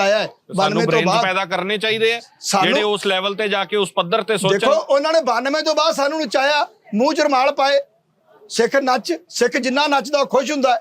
ਨਚਾਇਆ ਹੈ। ਸਾਨੂੰ 92 ਤੋਂ ਬਾਅਦ ਪੈਦਾ ਕਰਨੇ ਚਾਹੀਦੇ ਆ। ਜਿਹੜੇ ਉਸ ਲੈਵਲ ਤੇ ਜਾ ਕੇ ਉਸ ਪੱਧਰ ਤੇ ਦੇਖੋ ਸੋਚਣ ਉਹਨਾਂ ਨੇ 92 ਤੋਂ ਬਾਅਦ ਸਾਨੂੰ ਨਚਾਇਆ। ਮੂੰਹ ਚ ਰੁਮਾਲ ਪਾਏ। ਸਿੱਖ ਨੱਚ ਸਿੱਖ ਜਿੰਨਾ ਨੱਚਦਾ ਖੁਸ਼ ਹੁੰਦਾ ਹੈ।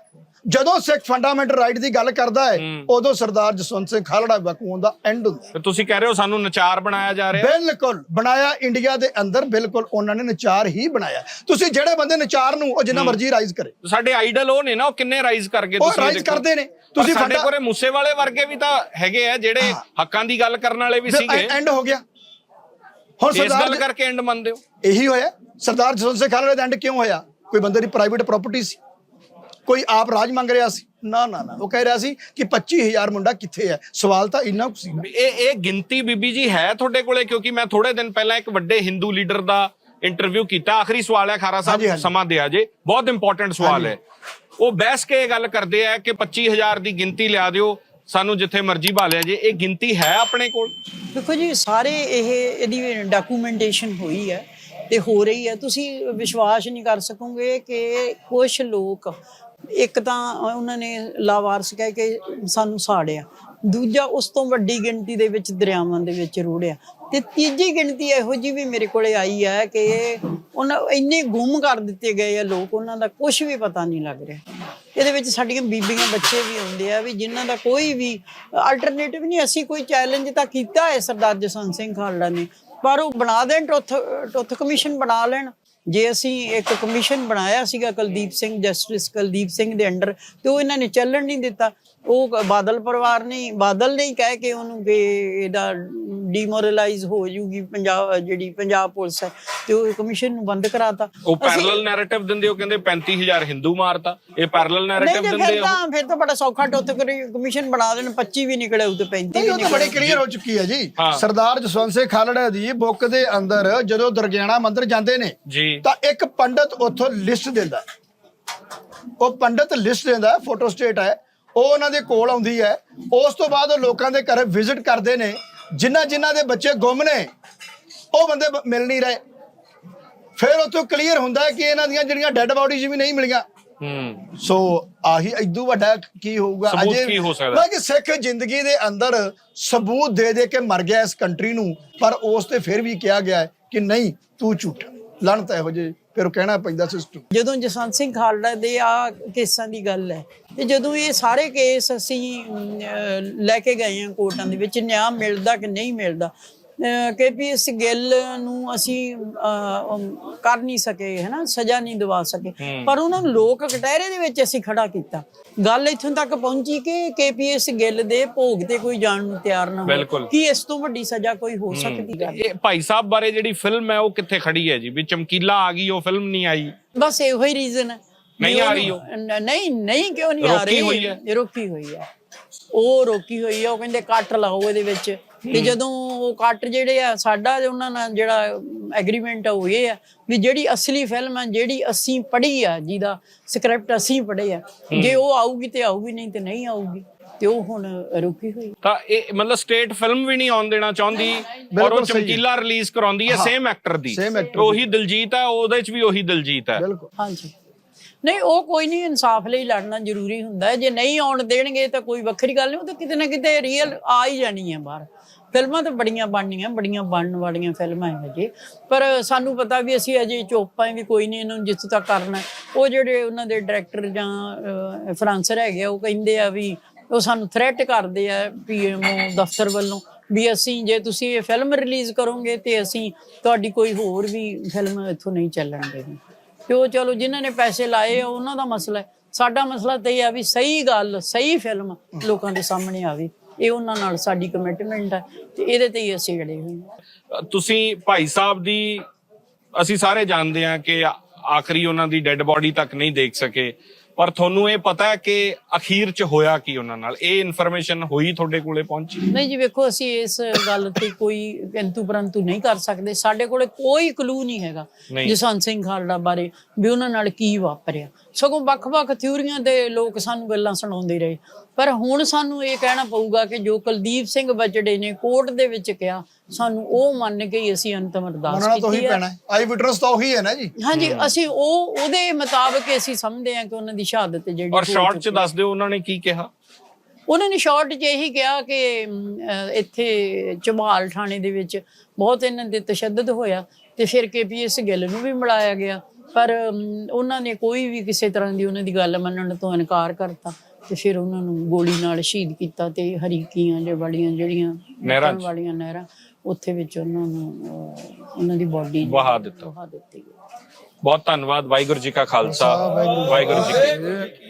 ਜਦੋਂ ਸਿੱਖ ਫੰਡਾਮੈਂਟਲ ਰਾਈਟ ਦੀ ਗੱਲ ਕਰਦਾ ਹੈ ਉਦੋਂ ਸਰਦਾਰ ਜਸਵੰਤ ਸਿੰਘ ਖਾਲੜਾ ਬਕੂਨ ਦਾ ਐਂਡ ਹੁੰਦਾ। ਤੇ ਤੁਸੀਂ ਕਹਿ ਰਹੇ ਹੋ ਸਾਨੂੰ ਨਚਾਰ ਬਣਾਇਆ ਜਾ ਰਿਹਾ ਬਿਲਕੁਲ ਬਣਾਇਆ ਇੰਡੀਆ ਦੇ ਅੰਦਰ ਬਿਲਕੁਲ ਉਹਨਾਂ ਨੇ ਨਚਾਰ ਹੀ ਬਣਾਇਆ। ਤੁਸੀਂ ਜਿਹੜੇ ਬੰਦੇ ਨਚਾਰ ਨੂੰ ਉਹ ਜਿੰਨਾ ਮਰਜ਼ੀ ਰਾਈਜ਼ ਕਰੇ। ਸਾਡੇ ਆਈਡਲ ਉਹ ਨੇ ਨਾ ਉਹ ਕਿੰਨੇ ਰਾਈਜ਼ ਕਰਕੇ ਤੁਸੀਂ ਰਾਈਜ਼ ਦੇਖੋ। ਕਰਦੇ ਨੇ। ਤੁਸੀਂ ਸਾਡੇ ਕੋਲੇ ਮੂਸੇ ਵਾਲੇ ਵਰਗੇ ਵੀ ਤਾਂ ਹੈਗੇ ਆ ਜਿਹੜੇ ਹੱਕਾਂ ਦੀ ਗੱਲ ਕਰਨ ਵਾਲੇ ਵੀ ਸੀਗੇ। ਐਂਡ ਹੋ ਗਿਆ। ਹੁਣ ਸਰਦਾਰ ਗੱਲ ਕਰਕੇ ਐਂਡ ਮੰਨਦੇ ਹੋ। ਇਹੀ ਹੋਇਆ। ਸਰਦਾਰ ਜਸਵੰਤ ਸਿੰਘ ਖਾਲੜਾ ਦਾ ਐਂਡ ਕਿਉਂ ਹੋਇਆ? ਕੋਈ ਬੰਦੇ ਦੀ ਪ੍ਰਾਈਵੇਟ ਪ੍ਰਾਪਰਟੀ ਸੀ? ਕੋਈ ਆਪ ਰਾਜ ਮੰਗ ਰਿਹਾ ਸੀ? ਨਾ ਨਾ ਨਾ। ਉਹ ਕਹਿ ਰਿਹਾ ਸੀ ਕਿ 25000 ਮੁੰਡਾ ਕਿੱਥੇ ਹੈ? ਸਵਾਲ ਤਾਂ ਇੰਨਾ ਕੁ ਸੀ ਇਹ ਇਹ ਗਿਣਤੀ ਬੀਬੀ ਜੀ ਹੈ ਤੁਹਾਡੇ ਕੋਲੇ ਕਿਉਂਕਿ ਮੈਂ ਥੋੜੇ ਦਿਨ ਪਹਿਲਾਂ ਇੱਕ ਵੱਡੇ ਹਿੰਦੂ ਲੀਡਰ ਦਾ ਇੰਟਰਵਿਊ ਕੀਤਾ। ਆਖਰੀ ਸਵਾਲ ਹੈ ਖਾਰਾ ਸਾਹਿਬ। ਸਮਾਂ ਦਿਆ ਜੇ। ਬਹੁਤ ਇੰਪੋਰਟੈਂਟ ਸਵਾਲ ਹੈ। ਉਹ ਬਹਿਸ ਕੇ ਇਹ ਗੱਲ ਕਰਦੇ ਆ ਕਿ 25000 ਦੀ ਗਿਣਤੀ ਲਿਆ ਦਿਓ ਸਾਨੂੰ ਜਿੱਥੇ ਮਰਜ਼ੀ ਭਾਲਿਆ ਜੇ। ਇਹ ਗਿਣਤੀ ਹੈ ਆਪਣੇ ਕੋਲ? ਦੇਖੋ ਜੀ ਸਾਰੇ ਇਹ ਇਹਦੀ ਡਾਕੂਮੈਂਟੇਸ਼ਨ ਹੋਈ ਹੈ ਤੇ ਹੋ ਰਹੀ ਹੈ। ਤੁਸੀਂ ਵਿਸ਼ਵਾਸ ਨਹੀਂ ਕਰ ਸਕੋਗੇ ਕਿ ਕੁਝ ਲੋਕ ਇੱਕ ਤਾਂ ਉਹਨਾਂ ਨੇ ਲਾਵਾਰਸ ਕਹਿ ਕੇ ਸਾਨੂੰ ਸਾੜਿਆ। ਦੂਜਾ ਉਸ ਤੋਂ ਵੱਡੀ ਗਿਣਤੀ ਦੇ ਵਿੱਚ ਦਰਿਆਵਾਂ ਦੇ ਵਿੱਚ ਰੋੜਿਆ। ਤੇ ਤੀਜੀ ਗਿਣਤੀ ਇਹੋ ਜੀ ਵੀ ਮੇਰੇ ਕੋਲੇ ਆਈ ਹੈ ਕਿ ਉਹਨਾਂ ਇੰਨੇ ਗੁੰਮ ਕਰ ਦਿੱਤੇ ਗਏ ਆ ਲੋਕ, ਉਹਨਾਂ ਦਾ ਕੁਝ ਵੀ ਪਤਾ ਨਹੀਂ ਲੱਗ ਰਿਹਾ। ਇਹਦੇ ਵਿੱਚ ਸਾਡੀਆਂ ਬੀਬੀਆਂ, ਬੱਚੇ ਵੀ ਆਉਂਦੇ ਆ ਵੀ ਜਿਨ੍ਹਾਂ ਦਾ ਕੋਈ ਵੀ ਅਲਟਰਨੇਟਿਵ ਨਹੀਂ, ਅਸੀਂ ਕੋਈ ਚੈਲੰਜ ਤਾਂ ਕੀਤਾ ਹੈ ਸਰਦਾਰ ਜਸਵੰਤ ਸਿੰਘ ਖਾਲੜਾ ਨੇ, ਪਰ ਉਹ ਬਣਾ ਦੇਣ, ਟੁੱਥ ਟੁੱਥ ਕਮਿਸ਼ਨ ਬਣਾ ਲੈਣ। ਜੇ ਅਸੀਂ ਇੱਕ ਕਮਿਸ਼ਨ ਬਣਾਇਆ ਸੀਗਾ ਕੁਲਦੀਪ ਸਿੰਘ ਜਸਟਿਸ ਕੁਲਦੀਪ ਸਿੰਘ ਦੇ ਅੰਡਰ ਤੇ ਉਹ ਇਹਨਾਂ ਨੇ ਚੱਲਣ ਨਹੀਂ ਦਿੱਤਾ। ਉਹ ਬਾਦਲ ਪਰਿਵਾਰ ਨੇ ਬਾਦਲ ਨੇ ਕਹਿ ਕੇ ਉਹਨੂੰ ਕਿ ਇਹਦਾ ਡੀਮੋਰਲਾਈਜ਼ ਹੋ ਜੂਗੀ ਪੰਜਾਬ ਜਿਹੜੀ ਪੰਜਾਬ ਪੁਲਿਸ ਹੈ ਤੇ ਉਹ ਕਮਿਸ਼ਨ ਨੂੰ ਬੰਦ ਕਰਾਤਾ। ਉਹ ਪੈਰਲਲ ਨੈਰੇਟਿਵ ਦਿੰਦੇ ਹੋ ਕਹਿੰਦੇ 35000 ਹਿੰਦੂ ਮਾਰਤਾ। ਇਹ ਪੈਰਲਲ ਨੈਰੇਟਿਵ ਦਿੰਦੇ ਫਿਰ ਹੋ ਤਾਂ ਫਿਰ ਤਾਂ ਬੜਾ ਸੌਖਾ ਟੁੱਥ ਕਮਿਸ਼ਨ ਬਣਾ ਦੇਣ 25 ਵੀ ਨਿਕਲੇ ਉਹ ਤੇ 35 ਨਹੀਂ ਵੀ ਉਹ ਤਾਂ ਨਿਕਲੇ। ਬੜੀ ਕਲੀਅਰ ਹੋ ਚੁੱਕੀ ਹੈ ਜੀ। ਸਰਦਾਰ ਜਸਵੰਤ ਸਿੰਘ ਖਾਲੜਾ ਦੀ ਬੁੱਕ ਦੇ ਅੰਦਰ ਜਦੋਂ ਦਰਗਿਆਣਾ ਮੰਦਿਰ ਜਾਂਦੇ ਨੇ ਜੀ। ਤਾਂ ਇੱਕ ਪੰਡਤ ਉੱਥੋਂ ਲਿਸਟ ਦਿੰਦਾ। ਉਹ ਪੰਡਤ ਲਿਸਟ ਦਿੰਦਾ ਫੋਟੋ ਸਟੇਟ ਹੈ। ਉਹ ਉਹਨਾਂ ਦੇ ਕੋਲ ਆਉਂਦੀ ਹੈ। ਉਸ ਤੋਂ ਬਾਅਦ ਉਹ ਲੋਕਾਂ ਦੇ ਘਰ ਵਿਜ਼ਿਟ ਕਰਦੇ ਨੇ। ਜਿਨ੍ਹਾਂ ਜਿਨ੍ਹਾਂ ਦੇ ਬੱਚੇ ਗੁੰਮ ਨੇ ਉਹ ਬੰਦੇ ਮਿਲ ਨਹੀਂ ਰਹੇ। ਫਿਰ ਉੱਥੋਂ ਕਲੀਅਰ ਹੁੰਦਾ ਹੈ ਕਿ ਇਹਨਾਂ ਦੀਆਂ ਜਿਹੜੀਆਂ ਡੈੱਡ ਬਾਡੀਜ਼ ਵੀ ਨਹੀਂ ਮਿਲੀਆਂ। ਹੂੰ। ਸੋ ਆਹੀ ਇਦੋਂ ਵੱਡਾ ਕੀ ਹੋਊਗਾ? ਸਕਦਾ? ਮੈਂ ਕਿ ਸਿੱਖ ਜ਼ਿੰਦਗੀ ਦੇ ਅੰਦਰ ਸਬੂਤ ਦੇ ਦੇ ਕੇ ਮਰ ਗਿਆ ਇਸ ਕੰਟਰੀ ਨੂੰ। ਪਰ ਉਸ ਤੇ ਫਿਰ ਵੀ ਕਿਹਾ ਗਿਆ ਕਿ ਨਹੀਂ ਤੂੰ ਝੂਠ। ਲਣਤ ਇਹੋ ਜੇ ਫਿਰ ਕਹਿਣਾ ਪੈਂਦਾ ਸਿਸਟਮ ਜਦੋਂ ਜਸਵੰਤ ਸਿੰਘ ਖਾਲੜਾ ਦੇ ਆ ਕੇਸਾਂ ਦੀ ਗੱਲ ਹੈ, ਤੇ ਜਦੋਂ ਇਹ ਸਾਰੇ ਕੇਸ ਅਸੀਂ ਲੈ ਕੇ ਗਏ ਹਾਂ ਕੋਰਟਾਂ ਦੇ ਵਿੱਚ, ਨਿਆਂ ਮਿਲਦਾ ਕਿ ਨਹੀਂ ਮਿਲਦਾ ਕੇਪੀਐਸ ਗਿੱਲ ਨੂੰ ਅਸੀਂ ਕਰ ਨਹੀਂ ਸਕੇ ਹੈਨਾ? ਸਜ਼ਾ ਨਹੀਂ ਦਿਵਾ ਸਕੇ। ਪਰ ਉਹਨਾਂ ਨੂੰ ਲੋਕ ਕਟਹਿਰੇ ਦੇ ਵਿੱਚ ਅਸੀਂ ਖੜਾ ਕੀਤਾ। ਗੱਲ ਇੱਥੋਂ ਤੱਕ ਪਹੁੰਚੀ ਕਿ ਕੇਪੀਐਸ ਗਿੱਲ ਦੇ ਭੋਗ ਤੇ ਕੋਈ ਜਾਣ ਨੂੰ ਤਿਆਰ ਨਾ। ਹੋ ਕੀ ਇਸ ਤੋਂ ਵੱਡੀ ਸਜ਼ਾ ਕੋਈ ਹੋ ਸਕਦੀ ਹੈ ਇਹ ਭਾਈ ਸਾਹਿਬ ਬਾਰੇ ਜਿਹੜੀ ਫਿਲਮ ਹੈ ਉਹ ਕਿੱਥੇ ਖੜੀ ਹੈ ਜੀ? ਵੀ ਚਮਕੀਲਾ ਆ ਗਈ ਉਹ ਫਿਲਮ ਨਹੀਂ ਆਈ। ਬਸ ਇਹੋ ਹੀ ਰੀਜ਼ਨ ਹੈ। ਨਹੀਂ ਆ ਰਹੀ ਉਹ? ਨ- ਨਹੀਂ ਨਹੀਂ ਕਿਉਂ ਨਹੀਂ ਆ ਰੋਕੀ ਰਹੀ? ਹੋਈ ਹੈ? ਰੋਕੀ ਹੋਈ ਹੈ। ਉਹ ਰੋਕੀ ਹੋਈ ਹੈ। ਉਹ ਕਹਿੰਦੇ ਕੱਟ ਲਾਓ ਇਹਦੇ ਵਿੱਚ। ਤੇ ਜਦੋਂ ਉਹ ਕੱਟ ਜਿਹੜੇ ਆ ਸਾਡਾ ਉਹਨਾਂ ਨਾਲ ਜਿਹੜਾ ਐਗਰੀਮੈਂਟ ਆ ਉਹ ਇਹ ਆ ਵੀ ਜਿਹੜੀ ਅਸਲੀ ਫਿਲਮ ਆ ਜਿਹੜੀ ਅਸੀਂ ਪੜ੍ਹੀ ਆ ਜਿਹਦਾ ਸਕ੍ਰਿਪਟ ਅਸੀਂ ਪੜ੍ਹੇ ਆ ਜੇ ਉਹ ਆਊਗੀ ਤੇ ਆਊਗੀ ਨਹੀਂ ਤੇ ਨਹੀਂ ਆਊਗੀ ਤੇ ਉਹ ਹੁਣ ਰੁਕੀ ਹੋਈ ਤਾਂ ਇਹ ਮਤਲਬ ਸਟੇਟ ਫਿਲਮ ਵੀ ਨਹੀਂ ਆਉਣ ਦੇਣਾ ਚਾਹੁੰਦੀ ਔਰ ਉਹ। ਚਮਕੀਲਾ ਰਿਲੀਜ਼ ਕਰਾਉਂਦੀ ਹੈ ਸੇਮ ਐਕਟਰ ਦੀ। ਉਹੀ ਦਿਲਜੀਤ ਹੈ ਉਹਦੇ ਚ ਵੀ ਉਹੀ ਦਿਲਜੀਤ ਹੈ। ਬਿਲਕੁਲ। ਹਾਂਜੀ। ਨਹੀਂ, ਉਹ ਕੋਈ ਨਹੀਂ, ਇਨਸਾਫ ਲਈ ਲੜਨਾ ਜ਼ਰੂਰੀ ਹੁੰਦਾ ਜੇ ਨਹੀਂ ਆਉਣ ਦੇਣਗੇ ਤਾਂ ਕੋਈ ਵੱਖਰੀ ਗੱਲ ਨਹੀਂ, ਉਹ ਤਾਂ ਕਿਤੇ ਨਾ ਕਿਤੇ ਰੀਅਲ ਆ ਹੀ ਜਾਣੀ ਹੈ ਬਾਹਰ। ਫਿਲਮਾਂ ਤਾਂ ਬੜੀਆਂ ਬਣਨੀਆਂ, ਬੜੀਆਂ ਬਣਨ ਵਾਲੀਆਂ ਫਿਲਮਾਂ ਹੈ ਹਜੇ ਪਰ ਸਾਨੂੰ ਪਤਾ ਵੀ ਅਸੀਂ ਅਜੇ ਚੋਪਾਂ ਵੀ ਕੋਈ ਨਹੀਂ ਇਹਨੂੰ ਜਿੱਥੇ ਤੱਕ ਕਰਨਾ ਉਹ ਜਿਹੜੇ ਉਹਨਾਂ ਦੇ ਡਾਇਰੈਕਟਰ ਜਾਂ ਫਰਾਂਸਰ ਹੈਗੇ ਆ, ਉਹ ਕਹਿੰਦੇ ਆ ਵੀ ਉਹ ਸਾਨੂੰ ਥ੍ਰੈਟ ਕਰਦੇ ਆ ਪੀਐਮਓ ਦਫ਼ਤਰ ਵੱਲੋਂ, ਵੀ ਅਸੀਂ ਜੇ ਤੁਸੀਂ ਇਹ ਫਿਲਮ ਰਿਲੀਜ਼ ਕਰੋਗੇ ਤੇ ਅਸੀਂ ਤੁਹਾਡੀ ਕੋਈ ਹੋਰ ਵੀ ਫਿਲਮ ਇੱਥੋਂ ਨਹੀਂ ਚੱਲਣ ਦੇਣੀ। ਤੇ ਉਹ ਚਲੋ ਜਿਨ੍ਹਾਂ ਨੇ ਪੈਸੇ ਲਾਏ ਆ, ਉਹਨਾਂ ਦਾ ਮਸਲਾ ਹੈ। ਸਾਡਾ ਮਸਲਾ ਤਾਂ ਇਹ ਆ ਵੀ ਸਹੀ ਗੱਲ, ਸਹੀ ਫਿਲਮ ਲੋਕਾਂ ਦੇ ਸਾਹਮਣੇ ਆਵੇ। ਇਹ ਉਹਨਾਂ ਨਾਲ ਸਾਡੀ ਕਮਿਟਮੈਂਟ ਹੈ ਤੇ ਇਹਦੇ ਤੇ ਹੀ ਅਸੀਂ ਅੜੇ ਹੋਏ ਹਾਂ। ਤੁਸੀਂ ਭਾਈ ਸਾਹਿਬ ਦੀ, ਅਸੀਂ ਸਾਰੇ ਜਾਣਦੇ ਹਾਂ ਕਿ ਆਖਰੀ ਉਹਨਾਂ ਦੀ ਡੈੱਡ ਬਾਡੀ ਤੱਕ ਨਹੀਂ ਦੇਖ ਸਕੇ। ਪਰ ਤੁਹਾਨੂੰ ਇਹ ਪਤਾ ਹੈ ਕਿ ਅਖੀਰ ਚ ਹੋਇਆ ਕੀ ਉਹਨਾਂ ਨਾਲ? ਇਹ ਇਨਫੋਰਮੇਸ਼ਨ ਹੋਈ ਤੁਹਾਡੇ ਕੋਲੇ ਪਹੁੰਚੀ? ਨਹੀਂ ਜੀ ਵੇਖੋ ਅਸੀਂ ਇਸ ਗੱਲ ਤੇ ਕੋਈ ਕਿੰਤੂ ਪਰੰਤੂ ਨਹੀਂ ਕਰ ਸਕਦੇ। ਸਾਡੇ ਕੋਲੇ ਕੋਈ ਕਲੂ ਨਹੀਂ ਹੈਗਾ। ਜਸਵੰਤ ਸਿੰਘ ਖਾਲੜਾ ਬਾਰੇ ਵੀ ਉਹਨਾਂ ਨਾਲ ਕੀ ਵਾਪਰਿਆ। ਸਗੋਂ ਵੱਖ-ਵੱਖ ਥਿਊਰੀਆਂ ਦੇ ਲੋਕ ਸਾਨੂੰ ਗੱਲਾਂ ਸੁਣਾਉਂਦੇ ਰਹੇ। ਪਰ ਹੁਣ ਸਾਨੂੰ ਇਹ ਕਹਿਣਾ ਪਊਗਾ ਕਿ ਜੋ ਕੁਲਦੀਪ ਸਿੰਘ ਬਚੜੇ ਨੇ ਕੋਰਟ ਦੇ ਵਿੱਚ ਕਿਹਾ ਸਾਨੂੰ ਉਹ ਮੰਨ ਕੇ ਹੀ ਅਸੀਂ ਅੰਤਮ ਅਰਦਾਸ ਕੀਤੀ ਹੈ। ਪੈਣਾ ਆਈ ਵਿਟਨੈਸ ਤਾਂ ਉਹੀ ਹੈ ਨਾ ਜੀ। ਹਾਂਜੀ ਅਸੀਂ ਉਹ ਉਹਦੇ ਮੁਤਾਬਕ ਅਸੀਂ ਸਮਝਦੇ ਹਾਂ ਕਿ ਉਹਨਾਂ ਦੀ ਸ਼ਹਾਦਤ ਜਿਹੜੀ ਔਰ ਸ਼ਾਰਟ ਚ। ਦੱਸ ਦਿਓ ਉਹਨਾਂ ਨੇ ਕੀ ਕਿਹਾ। ਉਹਨਾਂ ਨੇ ਸ਼ਾਰਟ 'ਚ ਇਹੀ ਕਿਹਾ ਕਿ ਇੱਥੇ ਚਮਾਲ ਥਾਣੇ ਦੇ ਵਿੱਚ ਬਹੁਤ ਇਹਨਾਂ ਦੇ ਤਸ਼ੱਦਦ ਹੋਇਆ ਤੇ ਫਿਰ ਕੇਪੀਐਸ ਗਿੱਲ ਨੂੰ ਵੀ ਮਿਲਾਇਆ ਗਿਆ। ਪਰ ਉਹਨਾਂ ਨੇ ਕੋਈ ਵੀ ਕਿਸੇ ਤਰ੍ਹਾਂ ਦੀ ਉਹਨਾਂ ਦੀ ਗੱਲ ਮੰਨਣ ਤੋਂ ਇਨਕਾਰ ਕਰਤਾ ਤੇ ਫਿਰ ਉਹਨਾਂ ਨੂੰ ਗੋਲੀ ਨਾਲ ਸ਼ਹੀਦ ਕੀਤਾ ਤੇ ਹਰੀਕੀਆਂ ਜੇ ਵਾਲੀਆਂ ਜਿਹੜੀਆਂ ਨਹਿਰਾਂ ਵਾਲੀਆਂ ਨਹਿਰਾਂ ਉੱਥੇ ਵਿੱਚ ਉਹਨਾਂ ਨੂੰ ਉਹਨਾਂ ਦੀ ਬਾਡੀ ਵਹਾ ਦਿੱਤਾ। ਵਹਾ ਦਿੱਤੀ ਬਹੁਤ ਧੰਨਵਾਦ ਵਾਹਿਗੁਰੂ ਜੀ ਕਾ ਖਾਲਸਾ ਵਾਹਿਗੁਰੂ ਜੀ ਕੀ